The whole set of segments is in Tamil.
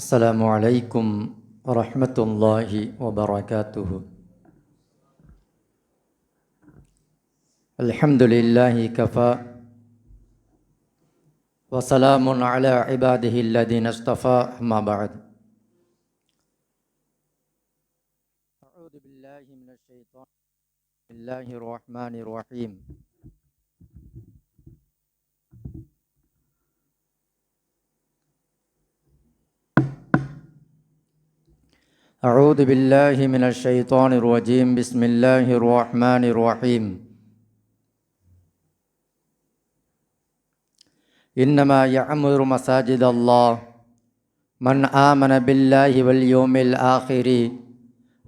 السلام عليكم ورحمة الله وبركاته. الحمد لله كفى وسلام على عباده الذين اصطفى. أما بعد أعوذ بالله من الشيطان بسم الله الرحمن الرحيم. أعوذ بالله من الشيطان الرجيم. بسم الله الرحمن الرحيم. إنما يعمر مساجد الله. من آمن بالله واليوم الآخر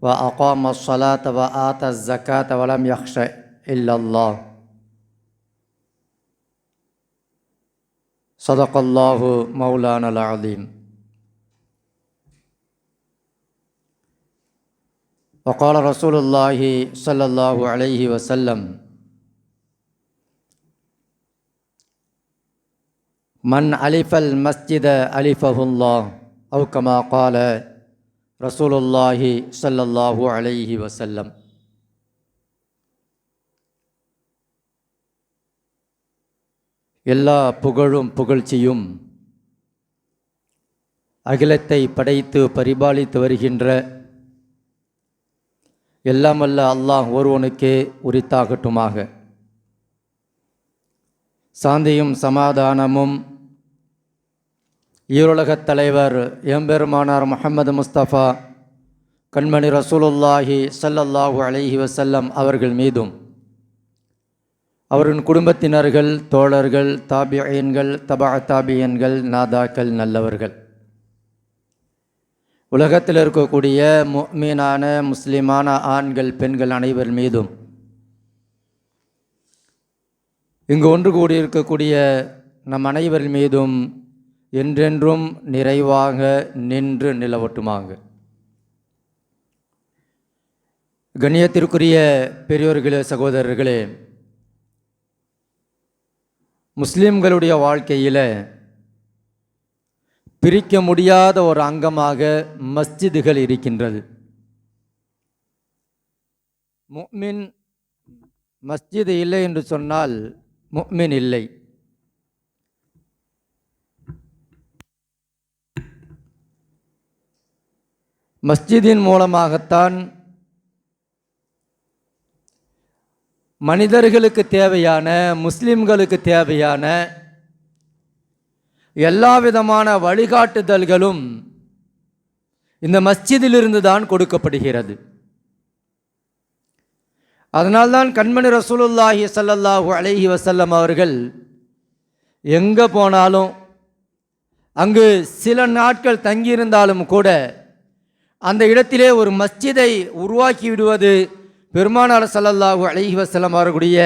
وأقام الصلاة وآتى الزكاة ولم يخش إلا الله. صدق الله مولانا العظيم. وقال رسول الله صلى الله عليه وسلم من ألف المسجد ألفه الله أو كما قال رسول الله صلى الله عليه وسلم எல்லா புகழும் புகழ்ச்சியும் அகிலத்தை படைத்து பரிபாலித்து வருகின்ற எல்லாமல்ல அல்லாஹ் ஒருவனுக்கே உரித்தாகட்டுமாக. சாந்தியும் சமாதானமும் ஈருலகத் தலைவர் எம்பெருமானார் முஹம்மது முஸ்தபா கண்மணி ரசூலுல்லாஹி சல்லல்லாஹு அலஹி வசல்லம் அவர்கள் மீதும். அவரின் குடும்பத்தினர்கள் தோழர்கள் தாபியன்கள் தபா தாபியன்கள் நாதாக்கள் நல்லவர்கள். உலகத்தில் இருக்கக்கூடிய மீனான முஸ்லிமான ஆண்கள் பெண்கள் அனைவர் மீதும் இங்கு ஒன்று கூடியிருக்கக்கூடிய நம் அனைவர் மீதும் என்றென்றும் நிறைவாக நின்று நிலவட்டுமாங்க. கண்ணியத்திற்குரிய பெரியோர்களே சகோதரர்களே முஸ்லீம்களுடைய வாழ்க்கையில் பிரிக்க முடியாத ஒரு அங்கமாக மஸ்ஜிதுகள் இருக்கின்றது. முக்மின் மஸ்ஜிது இல்லை என்று சொன்னால் முக்மின் இல்லை. மஸ்ஜிதின் மூலமாகத்தான் மனிதர்களுக்கு தேவையான முஸ்லிம்களுக்கு தேவையான எல்லா விதமான வழிகாட்டுதல்களும் இந்த மஸ்ஜிதிலிருந்து தான் கொடுக்கப்படுகிறது. அதனால்தான் கண்மணி ரசூலுல்லாஹி சல்லல்லாஹு அலஹி வசல்லம் அவர்கள் எங்கே போனாலும் அங்கு சில நாட்கள் தங்கியிருந்தாலும் கூட அந்த இடத்திலே ஒரு மஸ்ஜிதை உருவாக்கி விடுவது பெருமானார் சல்லல்லாஹு அலஹி வசல்லம் அவர்களுடைய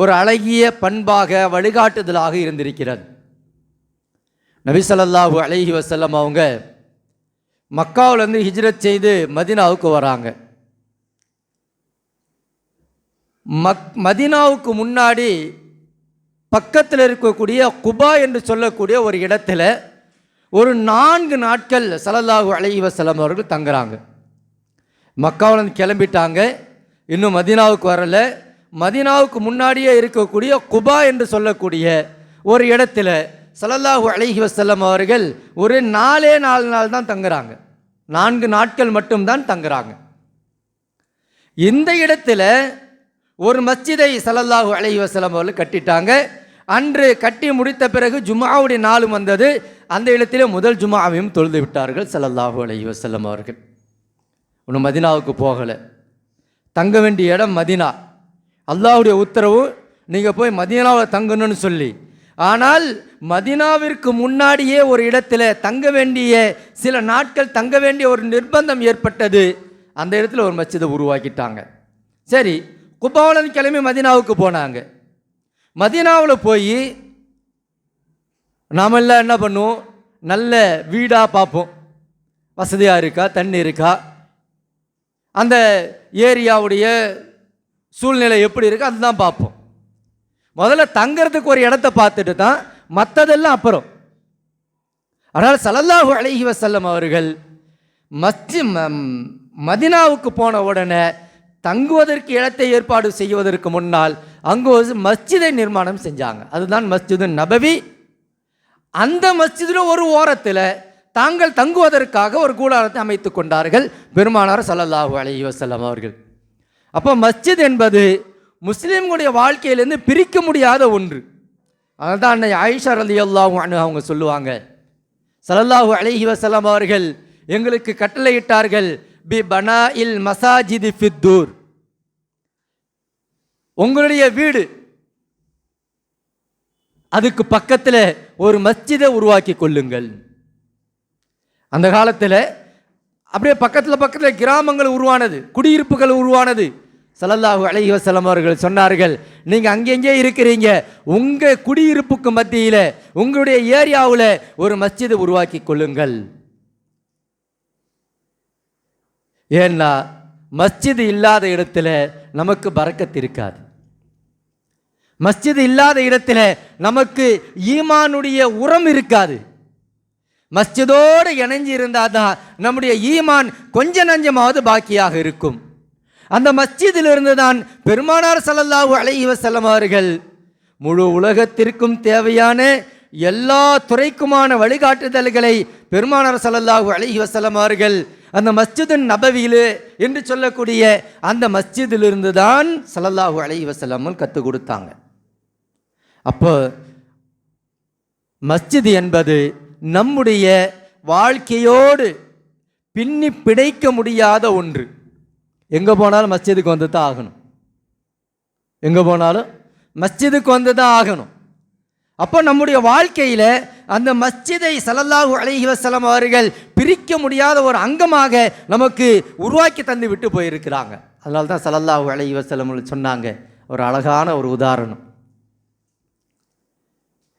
ஒரு அழகிய பண்பாக வழிகாட்டுதலாக இருந்திருக்கிறது. நபி சல்லாஹூ அலஹி வசல்லம் அவங்க மக்காவிலேருந்து ஹிஜ்ரத் செய்து மதினாவுக்கு வராங்க. மக் மதினாவுக்கு முன்னாடி பக்கத்தில் இருக்கக்கூடிய குபா என்று சொல்லக்கூடிய ஒரு இடத்துல ஒரு நான்கு நாட்கள் சல்லல்லாஹூ அலஹி வசல்லம் அவர்கள் தங்குறாங்க. மக்காவிலேருந்து கிளம்பிட்டாங்க. இன்னும் மதினாவுக்கு வரலை. மதினாவுக்கு முன்னாடியே இருக்கக்கூடிய குபா என்று சொல்லக்கூடிய ஒரு இடத்துல சல்லல்லாஹு அலஹி வசல்லம் அவர்கள் ஒரு நாலே நாலு நாள் தான் தங்குறாங்க. நான்கு நாட்கள் மட்டும்தான் தங்குறாங்க. இந்த இடத்துல ஒரு மஸ்ஜிதை சல்லல்லாஹு அலஹி வசலம் அவர்கள் கட்டிட்டாங்க. அன்று கட்டி முடித்த பிறகு ஜுமாவுடைய நாளும் வந்தது. அந்த இடத்திலே முதல் ஜுமாவையும் தொழுது விட்டார்கள் சல்லல்லாஹு அலஹி வசல்லம் அவர்கள். ஒன்றும் மதினாவுக்கு போகலை. தங்க வேண்டிய இடம் மதினா. அல்லாஹுடைய உத்தரவு நீங்கள் போய் மதினாவில் தங்கணும்னு சொல்லி. ஆனால் மதினாவிற்கு முன்னாடியே ஒரு இடத்துல தங்க வேண்டிய சில நாட்கள் தங்க வேண்டிய ஒரு நிர்பந்தம் ஏற்பட்டது. அந்த இடத்துல ஒரு மச்சிதை உருவாக்கிட்டாங்க. சரி குப்பாவளன் கிளம்பி மதினாவுக்கு போனாங்க. மதினாவில் போய் நாமெல்லாம் என்ன பண்ணுவோம்? நல்ல வீடாக பார்ப்போம். வசதியாக இருக்கா? தண்ணி இருக்கா? அந்த ஏரியாவுடைய சூழ்நிலை எப்படி இருக்கோ அதுதான் பார்ப்போம். முதல்ல தங்கிறதுக்கு ஒரு இடத்த பார்த்துட்டு தான் மற்றதெல்லாம் அப்புறம். ஆனால் சலல்லாஹு அலைஹி வசல்லம் அவர்கள் மஸ்தி மதினாவுக்கு போன உடனே தங்குவதற்கு இடத்தை ஏற்பாடு செய்வதற்கு முன்னால் அங்கு ஒரு மஸ்ஜிதை நிர்மாணம் செஞ்சாங்க. அதுதான் மஸ்ஜிது நபவி. அந்த மஸ்ஜிதில் ஒரு ஓரத்தில் தாங்கள் தங்குவதற்காக ஒரு கூடாரத்தை அமைத்து கொண்டார்கள் பெருமானார் சல்லல்லாஹு அலஹி வசல்லம் அவர்கள். அப்போ மஸ்ஜித் என்பது முஸ்லீம்களுடைய வாழ்க்கையிலேருந்து பிரிக்க முடியாத ஒன்று. அதான் அன்னை ஆயிஷா ரலியல்லாஹு அன்ஹா அவங்க சொல்லுவாங்க சலல்லாஹு அலைஹி வசலாம் அவர்கள் எங்களுக்கு கட்டளையிட்டார்கள் பி பனா இல் மசாஜிதி ஃபித்தூர் உங்களுடைய வீடு அதுக்கு பக்கத்தில் ஒரு மஸ்ஜிதை உருவாக்கி கொள்ளுங்கள். அந்த காலத்தில் அப்படியே பக்கத்தில் பக்கத்தில் கிராமங்கள் உருவானது குடியிருப்புகள் உருவானது ஸல்லல்லாஹு அலைஹி வஸல்லம் அவர்கள் சொன்னார்கள் நீங்கள் அங்கெங்கே இருக்கிறீங்க? உங்கள் குடியிருப்புக்கு மத்தியில் உங்களுடைய ஏரியாவில் ஒரு மஸ்ஜிதை உருவாக்கி கொள்ளுங்கள். ஏன்னா மஸ்ஜிது இல்லாத இடத்துல நமக்கு பறக்கத்து இருக்காது. மஸ்ஜிது இல்லாத இடத்துல நமக்கு ஈமானுடைய உரம் இருக்காது. மஸ்ஜிதோடு இணைஞ்சு இருந்தால் தான் நம்முடைய ஈமான் கொஞ்ச நஞ்சமாவது பாக்கியாக இருக்கும். அந்த மஸ்ஜிதிலிருந்து தான் பெருமானார் சல்லல்லாஹு அலைஹி வஸல்லம் அவர்கள் முழு உலகத்திற்கும் தேவையான எல்லா துறைக்குமான வழிகாட்டுதல்களை பெருமானார் சல்லல்லாஹு அலைஹி வஸல்லம் அவர்கள் அந்த மஸ்ஜிதின் நபவியிலு என்று சொல்லக்கூடிய அந்த மஸ்ஜிதிலிருந்து தான் சல்லல்லாஹு அலைஹி செல்லமும் கற்றுக் கொடுத்தாங்க. அப்போ மஸ்ஜித் என்பது நம்முடைய வாழ்க்கையோடு பின்னி பிணைக்க முடியாத ஒன்று. எங்கே போனாலும் மஸ்ஜிதுக்கு வந்து தான் ஆகணும். எங்கே போனாலும் மஸ்ஜிதுக்கு வந்து தான் ஆகணும். அப்போ நம்முடைய வாழ்க்கையில் அந்த மஸ்ஜிதை ஸல்லல்லாஹு அலைஹி வசலம் அவர்கள் பிரிக்க முடியாத ஒரு அங்கமாக நமக்கு உருவாக்கி தந்து விட்டு போயிருக்கிறாங்க. அதனால தான் ஸல்லல்லாஹு அலைஹி வசலம் சொன்னாங்க ஒரு அழகான ஒரு உதாரணம்.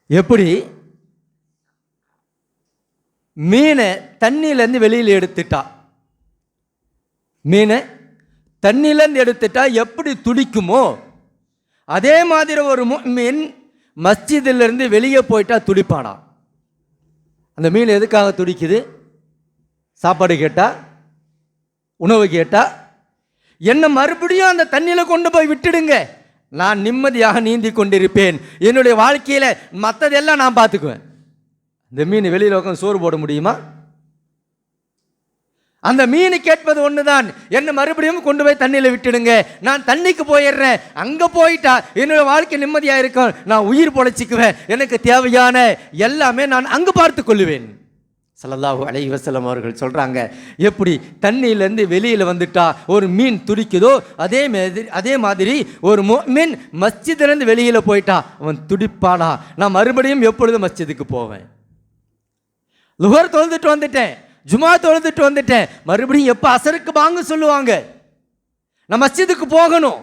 எப்படி? மீனை தண்ணியிலேருந்து வெளியில் எடுத்துட்டா. மீனை தண்ணிலேருந்து எடுத்துட்டா எப்படி துடிக்குமோ அதே மாதிரி ஒரு மீன் மஸ்ஜிதிலிருந்து வெளியே போயிட்டா துடிப்பானா? அந்த மீன் எதுக்காக துடிக்குது? சாப்பாடு கேட்டால் உணவு கேட்டால் என்னை மறுபடியும் அந்த தண்ணியில் கொண்டு போய் விட்டுடுங்க. நான் நிம்மதியாக நீந்தி கொண்டிருப்பேன். என்னுடைய வாழ்க்கையில் மற்றதெல்லாம் நான் பார்த்துக்குவேன். இந்த மீன் வெளியில் உட்காந்து சோறு போட முடியுமா? அந்த மீன் கேட்பது ஒன்று தான் என்னை மறுபடியும் கொண்டு போய் தண்ணியில் விட்டுடுங்க. நான் தண்ணிக்கு போயிடுறேன். அங்கே போயிட்டா என்னோடய வாழ்க்கை நிம்மதியாக இருக்கும். நான் உயிர் பொழைச்சிக்குவேன். எனக்கு தேவையான எல்லாமே நான் அங்கே பார்த்து கொள்ளுவேன். ஸல்லல்லாஹு அலை வசலம் அவர்கள் சொல்கிறாங்க எப்படி தண்ணியிலேருந்து வெளியில் வந்துட்டா ஒரு மீன் துடிக்குதோ அதே மாதிரி அதே மாதிரி ஒரு மீன் மஸ்ஜிதுலேருந்து வெளியில் போயிட்டா அவன் துடிப்பானா? நான் மறுபடியும் எப்பொழுது மஸ்ஜிதுக்கு போவேன். லுகர் தொழுதுட்டு வந்துட்டேன். ஜுமா தொழுதுட்டு வந்துட்டேன். மறுபடியும் எப்போ அசருக்கு வாங்க சொல்லுவாங்க? நான் மஸ்ஜிதுக்கு போகணும்.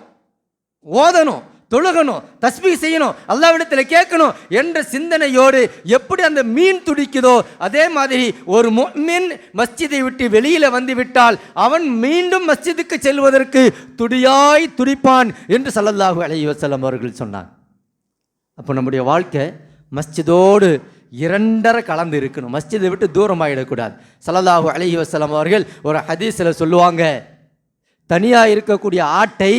ஓதணும் தொழுகணும் தஸ்மி செய்யணும் அல்லாவிடத்தில் கேட்கணும் என்ற சிந்தனையோடு எப்படி அந்த மீன் துடிக்குதோ அதே மாதிரி ஒரு மீன் மஸ்ஜிதை விட்டு வெளியில் வந்து விட்டால் அவன் மீண்டும் மஸ்ஜிதுக்கு செல்வதற்கு துடியாய் துடிப்பான் என்று சல்லல்லாஹு அலைவசலம் அவர்கள் சொன்னான் அப்போ நம்முடைய வாழ்க்கை மஸ்ஜிதோடு இரண்டரை கலந்து இருக்கணும். மஸ்ஜிதை விட்டு தூரமாகிடக்கூடாது சலதாஹு அலஹி வசலம் அவர்கள் ஒரு ஹதீஸில் சொல்லுவாங்க தனியாக இருக்கக்கூடிய ஆட்டை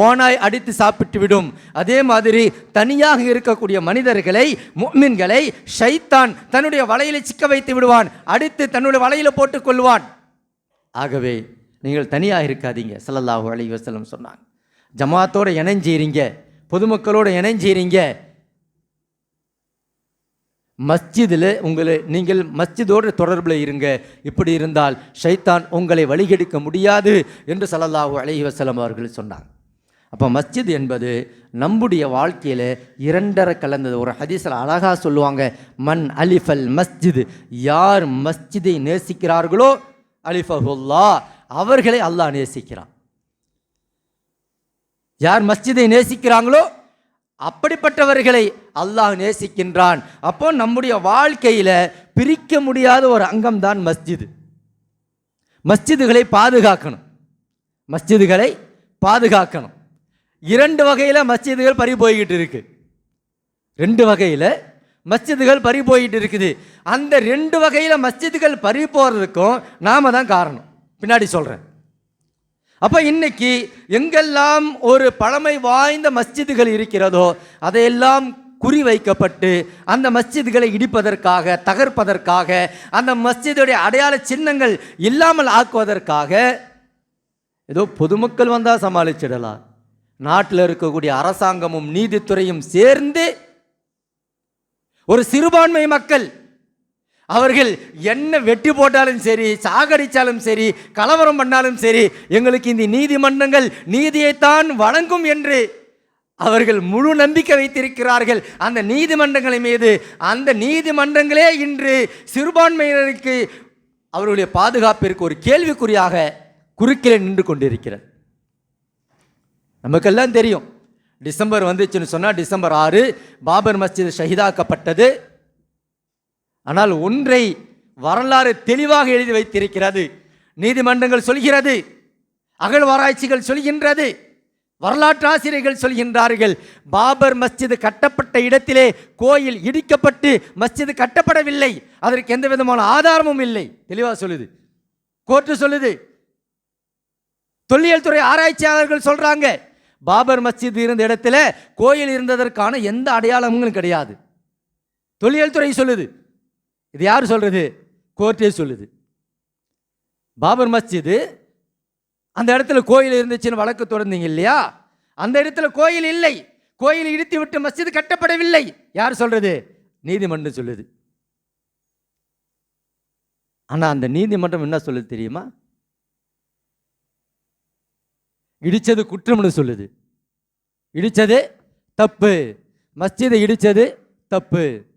ஓனாய் அடித்து சாப்பிட்டு விடும். அதே மாதிரி தனியாக இருக்கக்கூடிய மனிதர்களை முஃமின்களை ஷைத்தான் தன்னுடைய வலையில சிக்க வைத்து விடுவான். அடித்து தன்னுடைய வலையில போட்டுக் கொள்வான். ஆகவே நீங்கள் தனியாக இருக்காதீங்க சல்லல்லாஹு அலி வசலம் சொன்னாங்க. ஜமாத்தோடு இணைஞ்சிறீங்க பொதுமக்களோடு இணைஞ்சீரிங்க மஸ்ஜிதில் உங்களை நீங்கள் மஸ்ஜிதோடு தொடர்பில் இருங்க. இப்படி இருந்தால் ஷைத்தான் உங்களை வழிகெடுக்க முடியாது என்று ஸல்லல்லாஹு அலைஹி அவர்கள் சொன்னாங்க. அப்போ மஸ்ஜித் என்பது நம்முடைய வாழ்க்கையில் இரண்டரை கலந்தது. ஒரு ஹதீஸில் அழகாக சொல்லுவாங்க மன் அலிஃபல் மஸ்ஜித் யார் மஸ்ஜிதை நேசிக்கிறார்களோ அலிஃபஹுல்லா அவர்களை அல்லாஹ் நேசிக்கிறான். யார் மஸ்ஜிதை நேசிக்கிறாங்களோ அப்படிப்பட்டவர்களை அல்லாஹ் நேசிக்கின்றான். அப்போ நம்முடைய வாழ்க்கையில் பிரிக்க முடியாத ஒரு அங்கம் தான் மஸ்ஜிது. மஸ்ஜிதுகளை பாதுகாக்கணும். மஸ்ஜிதுகளை பாதுகாக்கணும். இரண்டு வகையில் மஸ்ஜிதுகள் பறி போய்கிட்டு இருக்கு. ரெண்டு வகையில் மஸ்ஜிதுகள் பறி போய்கிட்டு இருக்குது. அந்த ரெண்டு வகையில் மஸ்ஜிதுகள் பறி போகிறதுக்கும் நாம தான் காரணம். பின்னாடி சொல்கிறேன் அப்போ இன்னைக்கு எங்கெல்லாம் ஒரு பழமை வாய்ந்த மஸ்ஜிதுகள் இருக்கிறதோ அதையெல்லாம் குறி வைக்கப்பட்டு அந்த மஸ்ஜிதுகளை இடிப்பதற்காக தகர்ப்பதற்காக அந்த மஸ்ஜிதுடைய அடையாள சின்னங்கள் இல்லாமல் ஆக்குவதற்காக ஏதோ பொதுமக்கள் வந்தால் சமாளிச்சிடலாம் நாட்டில் இருக்கக்கூடிய அரசாங்கமும் நீதித்துறையும் சேர்ந்து ஒரு சிறுபான்மை மக்கள் அவர்கள் என்ன வெட்டி போட்டாலும் சரி சாகடித்தாலும் சரி கலவரம் பண்ணாலும் சரி எங்களுக்கு இந்த நீதிமன்றங்கள் நீதியைத்தான் வழங்கும் என்று அவர்கள் முழு நம்பிக்கை வைத்திருக்கிறார்கள். அந்த நீதிமன்றங்களை மீது அந்த நீதிமன்றங்களே இன்று சிறுபான்மையினருக்கு அவர்களுடைய பாதுகாப்பிற்கு ஒரு கேள்விக்குறியாக குறுக்கிலே நின்று கொண்டிருக்கிறது. நமக்கெல்லாம் தெரியும். டிசம்பர் வந்துச்சுன்னு சொன்னால் டிசம்பர் ஆறு பாபர் மஸ்ஜித் ஷஹிதாக்கப்பட்டது. ஆனால் ஒன்றை வரலாறு தெளிவாக எழுதி வைத்திருக்கிறது. நீதிமன்றங்கள் சொல்கிறது அகழ்வாராய்ச்சிகள் சொல்கின்றது வரலாற்று ஆசிரியர்கள் சொல்கின்றார்கள் பாபர் மஸ்ஜித் கட்டப்பட்ட இடத்திலே கோயில் இடிக்கப்பட்டு மஸ்ஜித் கட்டப்படவில்லை. அதற்கு எந்த விதமான ஆதாரமும் இல்லை. தெளிவாக சொல்லுது. கோர்ட்டு சொல்லுது. தொல்லியல் துறை ஆராய்ச்சியாளர்கள் சொல்றாங்க பாபர் மஸ்ஜித் இருந்த இடத்துல கோயில் இருந்ததற்கான எந்த அடையாளமும் கிடையாது. தொல்லியல் துறை சொல்லுது. இது யார் சொல்கிறது கோர்ட்டே சொல்லுது. பாபர் மஸ்ஜிது அந்த இடத்துல கோயில் இருந்துச்சுன்னு வழக்கு தொடர்ந்தீங்க இல்லையா? அந்த இடத்துல கோயில் இல்லை. கோயில் இடித்து விட்டு மஸ்ஜிது கட்டப்படவில்லை. யார் சொல்கிறது நீதிமன்றம் சொல்லுது. ஆனால் அந்த நீதிமன்றம் என்ன சொல்லுது தெரியுமா? இடித்தது குற்றம்னு சொல்லுது. இடித்தது தப்பு. மஸ்ஜிதை இடித்தது தப்பு.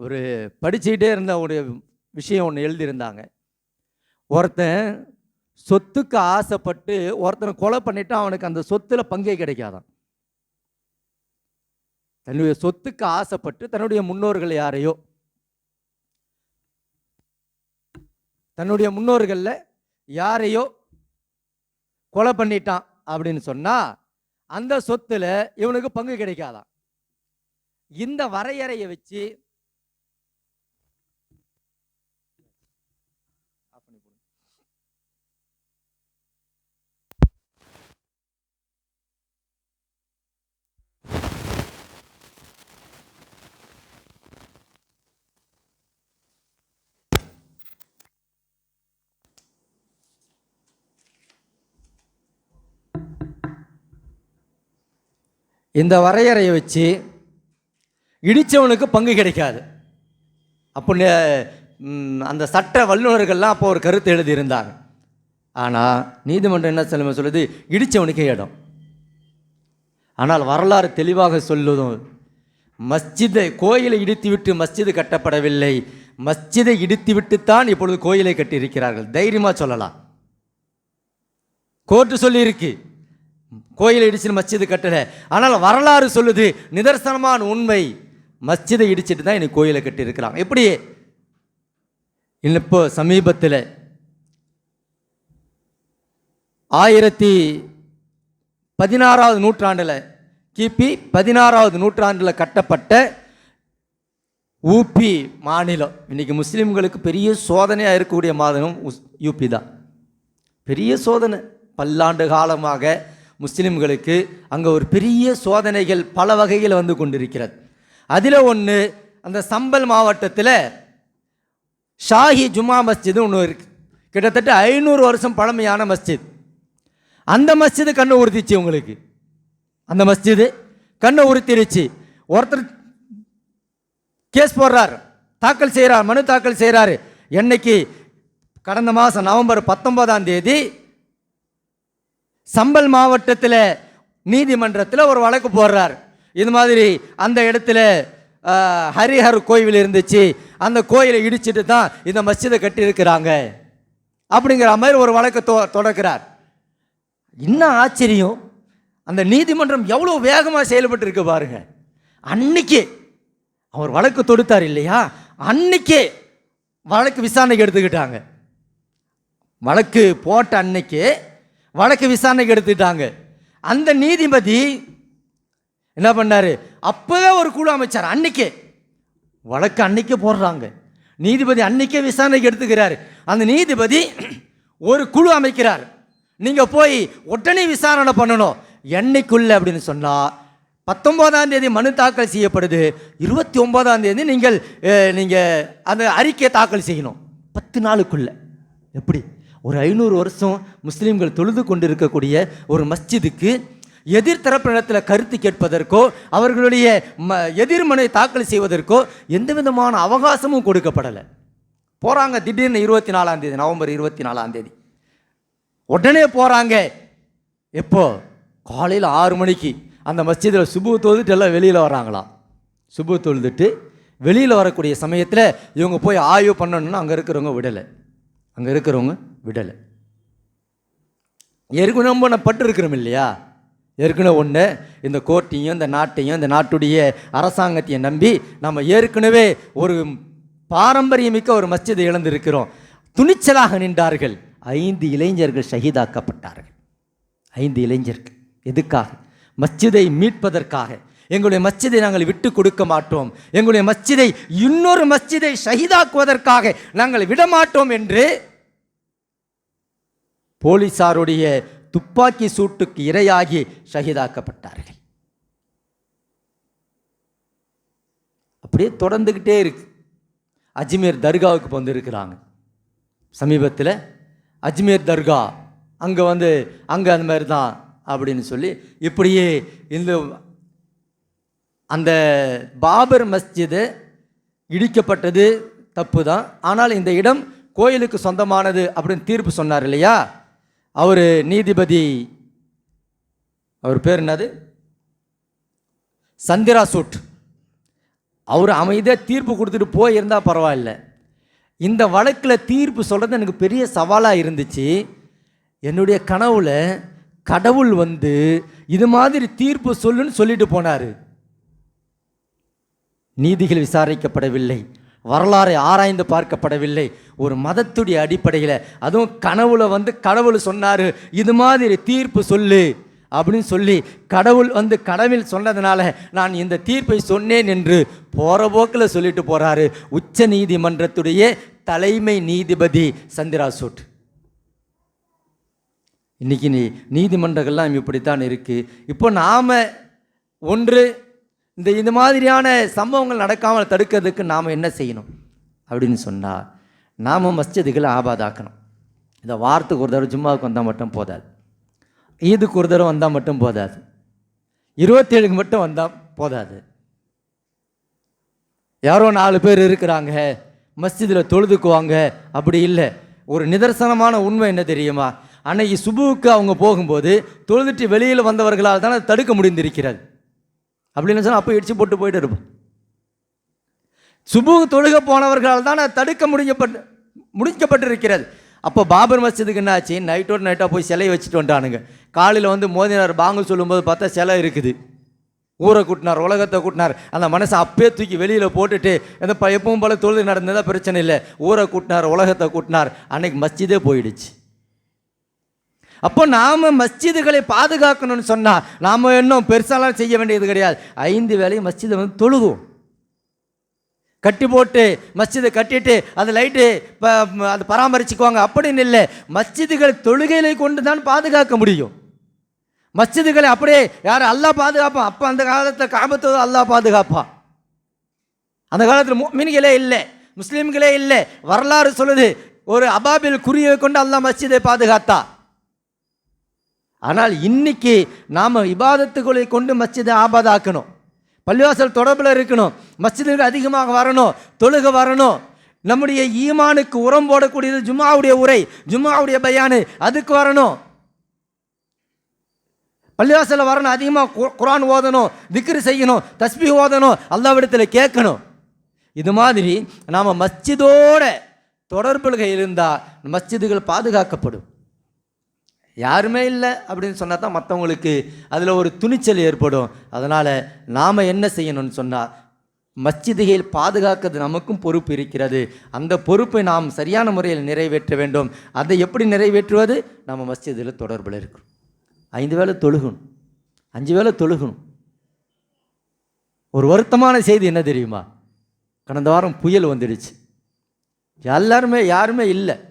ஒரு படிச்சுக்கிட்டே இருந்த ஒரு விஷயம் ஒன்று எழுதியிருந்தாங்க. ஒருத்தன் சொத்துக்கு ஆசைப்பட்டு ஒருத்தனை கொலை பண்ணிவிட்டு அவனுக்கு அந்த சொத்தில் பங்கே கிடைக்காதான் தன்னுடைய சொத்துக்கு ஆசைப்பட்டு தன்னுடைய முன்னோர்கள் யாரையோ தன்னுடைய முன்னோர்களில் யாரையோ கொலை பண்ணிட்டான் அப்படின்னு சொன்னால் அந்த சொத்தில் இவனுக்கு பங்கு கிடைக்காதான் இந்த வரையறையை வச்சு இந்த வரையறையை வச்சு இடித்தவனுக்கு பங்கு கிடைக்காது. அப்போ அந்த சட்ட வல்லுநர்கள்லாம் அப்போ ஒரு கருத்து எழுதியிருந்தாங்க. ஆனால் நீதிமன்றம் என்ன சொல்லுமே சொல்லுது இடித்தவனுக்கே இடம். ஆனால் வரலாறு தெளிவாக சொல்லுதும் மஸ்ஜிதை கோயிலை இடித்துவிட்டு மஸ்ஜிது கட்டப்படவில்லை. மஸ்ஜிதை இடித்துவிட்டுத்தான் இப்பொழுது கோயிலை கட்டியிருக்கிறார்கள். தைரியமாக சொல்லலாம். கோர்ட்டு சொல்லியிருக்கு. கோயிலை இடிச்சு மஸ்ஜிது கட்டலை. ஆனால் வரலாறு சொல்லுது நிதர்சனமான உண்மை. மஸ்ஜிதை இடிச்சிட்டு தான் இன்னைக்கு கோயிலை கட்டியிருக்கிறாங்க. எப்படி? இப்போ சமீபத்தில் ஆயிரத்தி பதினாறாவது நூற்றாண்டில் கிபி பதினாறாவது நூற்றாண்டில் கட்டப்பட்ட ஊபி மாநிலம். இன்னைக்கு முஸ்லீம்களுக்கு பெரிய சோதனையாக இருக்கக்கூடிய மாநிலம் யூபி தான். பெரிய சோதனை. பல்லாண்டு காலமாக முஸ்லிம்களுக்கு அங்கே ஒரு பெரிய சோதனைகள் பல வகையில் வந்து கொண்டிருக்கிறது. அதில் ஒன்று அந்த சம்பல் மாவட்டத்தில் ஷாஹி ஜுமா மஸ்ஜிது ஒன்று இருக்கு. கிட்டத்தட்ட ஐநூறு வருஷம் பழமையான மஸ்ஜித். அந்த மஸ்ஜிது கண்ணை உறுத்திச்சு உங்களுக்கு. அந்த மஸ்ஜிது கண்ணை உறுத்திருச்சு. ஒருத்தர் கேஸ் போடுறார். தாக்கல் செய்கிறார் மனு தாக்கல் செய்கிறாரு என்னைக்கு கடந்த மாதம் நவம்பர் பத்தொன்பதாம் தேதி சம்பல் மாவட்டத்தில் நீதிமன்றத்தில் ஒரு வழக்கு போடுறார். இது மாதிரி அந்த இடத்துல ஹரிஹர் கோயில் இருந்துச்சு. அந்த கோயிலை இடிச்சிட்டு தான் இந்த மஸ்ஜிதை கட்டியிருக்கிறாங்க அப்படிங்கிற மாதிரி ஒரு வழக்கு தொ தொடக்கிறார் இன்னும் ஆச்சரியம். அந்த நீதிமன்றம் எவ்வளோ வேகமாக செயல்பட்டு இருக்கு பாருங்க. அன்னைக்கே அவர் வழக்கு தொடுத்தார் இல்லையா? அன்னைக்கே வழக்கு விசாரணைக்கு எடுத்துக்கிட்டாங்க. வழக்கு போட்ட அன்னைக்கு வழக்கு விசாரணைக்கு எடுத்துக்கிட்டாங்க அந்த நீதிபதி என்ன பண்ணாரு? அப்போவே ஒரு குழு அமைச்சார் அன்னைக்கே. வழக்கு அன்னைக்கே போடுறாங்க. நீதிபதி அன்னைக்கே விசாரணைக்கு எடுத்துக்கிறார். அந்த நீதிபதி ஒரு குழு அமைக்கிறார். நீங்கள் போய் உடனே விசாரணை பண்ணணும். என்னைக்குள்ள அப்படின்னு சொன்னால் பத்தொம்போதாம் தேதி மனு தாக்கல் செய்யப்படுது. இருபத்தி ஒன்பதாம் தேதி நீங்கள் நீங்கள் அந்த அறிக்கையை தாக்கல் செய்யணும். பத்து நாளுக்குள்ள. எப்படி? ஒரு ஐநூறு வருஷம் முஸ்லீம்கள் தொழுது கொண்டு இருக்கக்கூடிய ஒரு மஸ்ஜிதுக்கு எதிர்த்தரப்பினத்தில் கருத்து கேட்பதற்கோ அவர்களுடைய ம எதிர்மனை தாக்கல் செய்வதற்கோ எந்த விதமான அவகாசமும் கொடுக்கப்படலை. போகிறாங்க திடீர்னு இருபத்தி நாலாம் தேதி நவம்பர் இருபத்தி நாலாம் தேதி. உடனே போகிறாங்க எப்போ? காலையில் ஆறு மணிக்கு. அந்த மஸ்ஜிதில் சுபு தொழுதுட்டு எல்லாம் வெளியில் வராங்களாம் சுபு தொழுதுட்டு வெளியில் வரக்கூடிய சமயத்தில் இவங்க போய் ஆய்வு பண்ணணும்னு அங்கே இருக்கிறவங்க விடலை. அங்கே இருக்கிறவங்க விடலை. ஏற்கனவே நம்ம பட்டு இருக்கிறோம் இல்லையா? ஏற்கனவே ஒன்று இந்த கோர்ட்டையும் இந்த நாட்டையும் இந்த நாட்டுடைய அரசாங்கத்தையும் நம்பி நம்ம ஏற்கனவே ஒரு பாரம்பரியமிக்க ஒரு மஸ்ஜிதை இழந்திருக்கிறோம். துணிச்சலாக நின்றார்கள். ஐந்து இளைஞர்கள் ஷஹீதாக்கப்பட்டார்கள். ஐந்து இளைஞர்கள். எதுக்காக? மஸ்ஜிதை மீட்பதற்காக. எங்களுடைய மஸ்ஜிதை நாங்கள் விட்டு கொடுக்க மாட்டோம். எங்களுடைய மஸ்ஜிதை இன்னொரு மஸ்ஜிதை ஷஹீதாக்குவதற்காக நாங்கள் விடமாட்டோம் என்று போலீசாருடைய துப்பாக்கி சூட்டுக்கு இரையாகி ஷஹீதாக்கப்பட்டார்கள். அப்படியே தொடர்ந்துக்கிட்டே இருக்கு. அஜ்மீர் தர்காவுக்கு வந்திருக்கிறாங்க. சமீபத்தில் அஜ்மீர் தர்கா அங்கே வந்து அங்கே அந்த மாதிரி தான் அப்படின்னு சொல்லி இப்படியே இந்த அந்த பாபர் மஸ்ஜிது இடிக்கப்பட்டது தப்பு தான் ஆனால் இந்த இடம் கோயிலுக்கு சொந்தமானது அப்படின்னு தீர்ப்பு சொன்னார் இல்லையா? அவர் நீதிபதி அவர் பேர் என்னது? சந்திரா சூட் அவர் அமைதியாக தீர்ப்பு கொடுத்துட்டு போயிருந்தால் பரவாயில்ல. இந்த வழக்கில் தீர்ப்பு சொல்கிறது எனக்கு பெரிய சவாலாக இருந்துச்சு. என்னுடைய கனவில் கடவுள் வந்து இது மாதிரி தீர்ப்பு சொல்லுன்னு சொல்லிட்டு போனார். நீதிகள் விசாரிக்கப்படவில்லை. வரலாறை ஆராய்ந்து பார்க்கப்படவில்லை. ஒரு மதத்துடைய அடிப்படையில் அதுவும் கனவுல வந்து கடவுள் சொன்னார் இது மாதிரி தீர்ப்பு சொல்லு அப்படின்னு சொல்லி கடவுள் வந்து கடவுள் சொன்னதுனால நான் இந்த தீர்ப்பை சொன்னேன் என்று போகிற போக்கில் சொல்லிட்டு போகிறாரு உச்ச நீதிமன்றத்துடைய தலைமை நீதிபதி சந்திராசூட். இன்னைக்கு நீ நீதிமன்றங்கள்லாம் இப்படித்தான் இருக்குது இப்போ நாம் ஒன்று இந்த இந்த மாதிரியான சம்பவங்கள் நடக்காமல் தடுக்கிறதுக்கு நாம் என்ன செய்யணும்? அப்படின்னு சொன்னால் நாம் மஸ்ஜிதுகளை ஆபாதாக்கணும். இந்த வாரத்துக்கு ஒரு தடவை ஜும்மாவுக்கு வந்தால் மட்டும் போதாது. ஈதுக்கு ஒரு தடவை வந்தால் மட்டும் போதாது. இருபத்தேழுக்கு மட்டும் வந்தால் போதாது. யாரோ நாலு பேர் இருக்கிறாங்க மஸ்ஜிதில் தொழுதுக்குவாங்க. அப்படி இல்லை. ஒரு நிதர்சனமான உண்மை என்ன தெரியுமா? அன்னைக்கு சுபுவுக்கு அவங்க போகும்போது தொழுதுட்டு வெளியில் வந்தவர்களால் தான் தடுக்க முடிந்திருக்கிறது. அப்படின்னு சொன்னால் அப்போ இடிச்சு போட்டு போயிட்டு இருப்போம். சுபு தொழுக போனவர்களால் தான் தடுக்க முடிஞ்சப்பட்டு முடிக்கப்பட்டிருக்கிறது அப்போ பாபர் மஸ்ஜிதுக்கு என்ன ஆச்சு நைட்டோட நைட்டாக போய் சிலையை வச்சுட்டு வந்துட்டானுங்க. காலையில் வந்து மோதினார் பாங்கு சொல்லும்போது பார்த்தா சிலை இருக்குது. ஊரை கூட்டினார் உலகத்தை கூட்டினார். அந்த மனசை அப்பயே தூக்கி வெளியில் போட்டுட்டு எந்த எப்பவும் போல தொழுது நடந்ததாக பிரச்சனை இல்லை. ஊரை கூட்டினார் உலகத்தை கூட்டினார். அன்னைக்கு மஸ்ஜிதே போயிடுச்சு. அப்போ நாம் மஸ்ஜிதுகளை பாதுகாக்கணும்னு சொன்னால் நாம் இன்னும் பெருசாலாம் செய்ய வேண்டியது கிடையாது. ஐந்து வேலையும் மஸ்ஜிதை வந்து தொழுகும் கட்டி போட்டு மஸ்ஜிதை கட்டிட்டு அது லைட்டு அது பராமரிச்சுக்குவாங்க. அப்படின்னு இல்லை. மஸ்ஜிதுகள் தொழுகைகளை கொண்டு தான் பாதுகாக்க முடியும். மஸ்ஜிதுகளை அப்படியே யார் அல்லா பாதுகாப்பான்? அப்போ அந்த காலத்தில் காபத்தோடு அல்லா பாதுகாப்பான். அந்த காலத்தில் மீன்களே இல்லை முஸ்லீம்களே இல்லை. வரலாறு சொல்லுது ஒரு அபாபில் குறியை கொண்டு அல்லா மஸ்ஜிதை பாதுகாத்தா. ஆனால் இன்னைக்கு நாம் இபாதத்துக்குள்ளே கொண்டு மஸ்ஜிதை ஆபாதாக்கணும். பள்ளிவாசல் தொடர்பில் இருக்கணும். மஸ்ஜிதுக்கு அதிகமாக வரணும். தொழுக வரணும். நம்முடைய ஈமானுக்கு உரம் போடக்கூடியது ஜும்மாவுடைய உரை ஜும்மாவுடைய பயானு. அதுக்கு வரணும். பள்ளிவாசலில் வரணும். அதிகமாக கு- ஓதணும் திக்ரு செய்யணும் தஸ்பி ஓதணும் அல்லாவிடத்தில் கேட்கணும். இது மாதிரி நாம் மஸ்ஜிதோட தொடர்புகள் இருந்தால் மஸ்ஜிதுகள் பாதுகாக்கப்படும். யாருமே இல்லை அப்படின்னு சொன்னால் தான் மற்றவங்களுக்கு அதில் ஒரு துணிச்சல் ஏற்படும். அதனால் நாம் என்ன செய்யணும்னு சொன்னால் மஸ்ஜிதுகள் பாதுகாக்கிறது நமக்கும் பொறுப்பு இருக்கிறது. அந்த பொறுப்பை நாம் சரியான முறையில் நிறைவேற்ற வேண்டும். அதை எப்படி நிறைவேற்றுவது? நம்ம மஸ்ஜிதில் தொடர்பில் இருக்கும் ஐந்து வேளை தொழுகணும். அஞ்சு வேளை தொழுகணும். ஒரு வருத்தமான செய்தி என்ன தெரியுமா? கடந்த வாரம் புயல் வந்துடுச்சு. எல்லாருமே யாருமே இல்லை.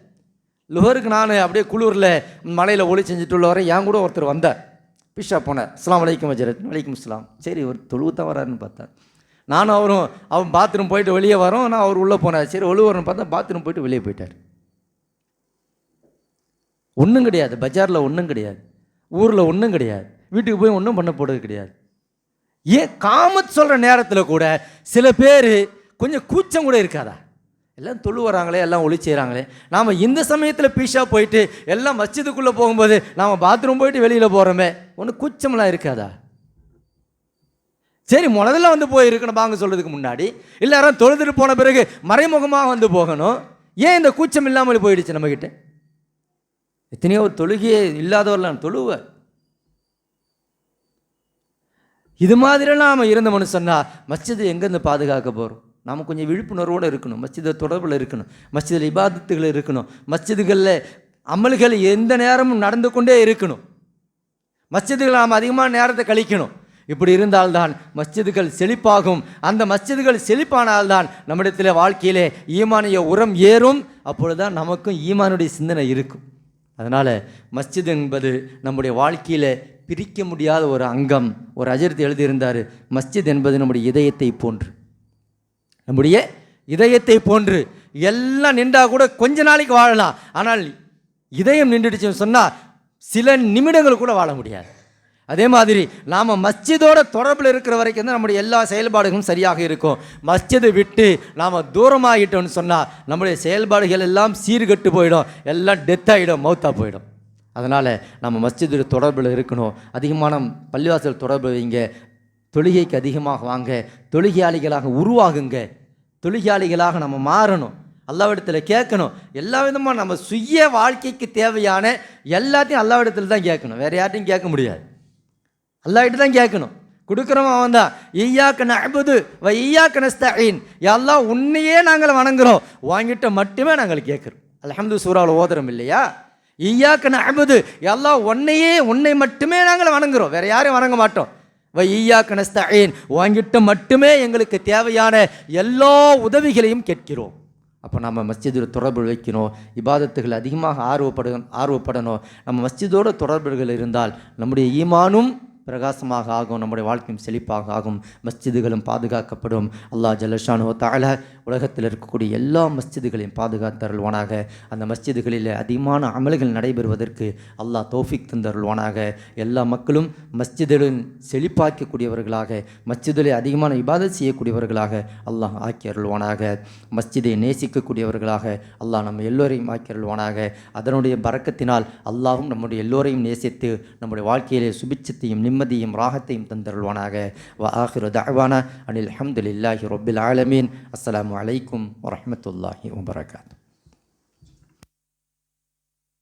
லுஹருக்கு நான் அப்படியே குளிரில் மலையில் ஒளி செஞ்சுட்டு உள்ள வரேன் என் கூட ஒருத்தர் வந்தார். பிஷா போனார். அஸ்லாம் வலைக்கம் வஜரத். வலைக்கம் இஸ்லாம் சரி ஒரு தொழுவு தான் வராருன்னு பார்த்தேன் நானும் அவரும் அவன் பாத்ரூம் போயிட்டு வெளியே வரோம். நான் அவர் உள்ளே போனார். சரி ஒழுவரன்னு பார்த்தா பாத்ரூம் போயிட்டு வெளியே போயிட்டார். ஒன்றும் கிடையாது. பஜாரில் ஒன்றும் கிடையாது. ஊரில் ஒன்றும் கிடையாது. வீட்டுக்கு போய் ஒன்றும் பண்ண போடுறது கிடையாது. ஏன் காமத் சொல்கிற நேரத்தில் கூட சில பேர் கொஞ்சம் கூச்சம் கூட இருக்காதா? எல்லாம் தொழு வராங்களே எல்லாம் ஒளி செய்கிறாங்களே நாம் இந்த சமயத்தில் பீஷா போயிட்டு எல்லாம் மஸ்ஜிதுக்குள்ளே போகும்போது நாம் பாத்ரூம் போயிட்டு வெளியில் போகிறோமே ஒன்றும் கூச்சம்லாம் இருக்காதா? சரி முதல்ல வந்து போய் இருக்கணும் சொல்கிறதுக்கு முன்னாடி. இல்லை யாரும் தொழுதுட்டு போன பிறகு மறைமுகமாக வந்து போகணும். ஏன் இந்த கூச்சம் இல்லாமல் போயிடுச்சு நம்மக்கிட்ட எத்தனையோ ஒரு தொழுகையே இல்லாதவர்லாம் தொழுவ. இது மாதிரிலாம் நாம் இருந்தோம்னு சொன்னால் மச்சது எங்கேருந்து பாதுகாக்க போகிறோம் நாம் கொஞ்சம் விழிப்புணர்வோடு இருக்கணும் மஸ்ஜித தொடர்பில் இருக்கணும் மஸ்ஜிதில் இபாதத்துகள் இருக்கணும் மஸ்ஜிதுகளில் அமல்கள் எந்த நேரமும் நடந்து கொண்டே இருக்கணும். மஸ்ஜிதுகள் நாம் அதிகமான நேரத்தை கழிக்கணும். இப்படி இருந்தால்தான் மஸ்ஜிதுகள் செழிப்பாகும். அந்த மஸ்ஜிதுகள் செழிப்பானால்தான் நம்மிடத்தில் வாழ்க்கையிலே ஈமானிய உரம் ஏறும். அப்பொழுதுதான் நமக்கும் ஈமானுடைய சிந்தனை இருக்கும். அதனால் மஸ்ஜித் என்பது நம்முடைய வாழ்க்கையில் பிரிக்க முடியாத ஒரு அங்கம். ஒரு அஜர்த்து எழுதியிருந்தார் மஸ்ஜித் என்பது நம்முடைய இதயத்தை போன்று. நம்முடைய இதயத்தை போன்று எல்லாம் நின்றா கூட கொஞ்ச நாளைக்கு வாழலாம். ஆனால் இதயம் நின்றுடுச்சுன்னு சொன்னால் சில நிமிடங்கள் கூட வாழ முடியாது. அதே மாதிரி நாம் மஸ்ஜிதோட தொடர்பில் இருக்கிற வரைக்கும் தான் நம்முடைய எல்லா செயல்பாடுகளும் சரியாக இருக்கும். மஸ்ஜிதை விட்டு நாம் தூரமாகிட்டோம்னு சொன்னால் நம்முடைய செயல்பாடுகள் எல்லாம் சீர்கட்டு போயிடும். எல்லாம் டெத் ஆகிடும் மௌத்தாக போயிடும். அதனால் நம்ம மஸ்ஜிது தொடர்பில் இருக்கணும். அதிகமான பள்ளிவாசல் தொடர்பு வைங்க. தொழுகைக்கு அதிகமாக வாங்க. தொழுகையாளிகளாக உருவாகுங்க. தொழிலாளிகளாக நம்ம மாறணும். அல்லாவிடத்தில் கேட்கணும். எல்லா விதமாக நம்ம சுய வாழ்க்கைக்கு தேவையான எல்லாத்தையும் அல்லாவிடத்தில் தான் கேட்கணும். வேறு யார்ட்டையும் கேட்க முடியாது. அல்லாவிட்டு தான் கேட்கணும். கொடுக்குறவன் அவன் தான். ஈயாக்க நபுது வ ஈயாக்க நஸ்தீன் எல்லாம் உன்னையே நாங்கள் வணங்குறோம். வாங்கிட்ட மட்டுமே நாங்கள் கேட்குறோம். அல்ஹம்து சூறாவில் ஓதுறோம் இல்லையா? ஈயாக்க நபுது எல்லாம் உன்னையே உன்னை மட்டுமே நாங்கள் வணங்குறோம். வேறு யாரையும் வணங்க மாட்டோம். வ ஈயாக்க நஸ்தீன் வாங்கிட்ட மட்டுமே எங்களுக்கு தேவையான எல்லா உதவிகளையும் கேட்கிறோம். அப்போ நம்ம மஸ்ஜிதில் தொடர்பு வைக்கணும். இபாதத்துகள் அதிகமாக ஆர்வப்பட ஆர்வப்படணும். நம்ம மஸ்ஜிதோட தொடர்புகள் இருந்தால் நம்முடைய ஈமானும் பிரகாசமாக ஆகும் நம்முடைய வாழ்க்கையும் செழிப்பாக ஆகும். மஸ்ஜிதுகளும் பாதுகாக்கப்படும். அல்லாஹ் ஜல்லஷானோ தால உலகத்தில் இருக்கக்கூடிய எல்லா மஸ்ஜிதுகளையும் பாதுகாத்தருள்வானாக அந்த மஸ்ஜிதுகளில் அதிகமான அமல்கள் நடைபெறுவதற்கு அல்லாஹ் தோஃபிக் தந்தருள்வானாக எல்லா மக்களும் மஸ்ஜிதுடன் செழிப்பாக்கக்கூடியவர்களாக மஸ்ஜிதிலே அதிகமான இபாதத் செய்யக்கூடியவர்களாக அல்லாஹ் ஆக்கி அருள்வானாக. மஸ்ஜிதை நேசிக்கக்கூடியவர்களாக அல்லாஹ் நம்ம எல்லோரையும் ஆக்கி அருள்வானாக. அதனுடைய பறக்கத்தினால் அல்லாஹும் நம்முடைய எல்லோரையும் நேசித்து நம்முடைய வாழ்க்கையிலே சுபிச்சத்தையும் நிம்மதியும் ராகத்தையும் தந்தருள்வானாக வ ஆஹிரு தஅவானா அனில் அல்ஹம்துலில்லாஹி ரப்பில் ஆலமீன் அஸ்ஸலாமு அலைக்கும் வரஹ்மத்துல்லாஹி வபரகாத்துஹு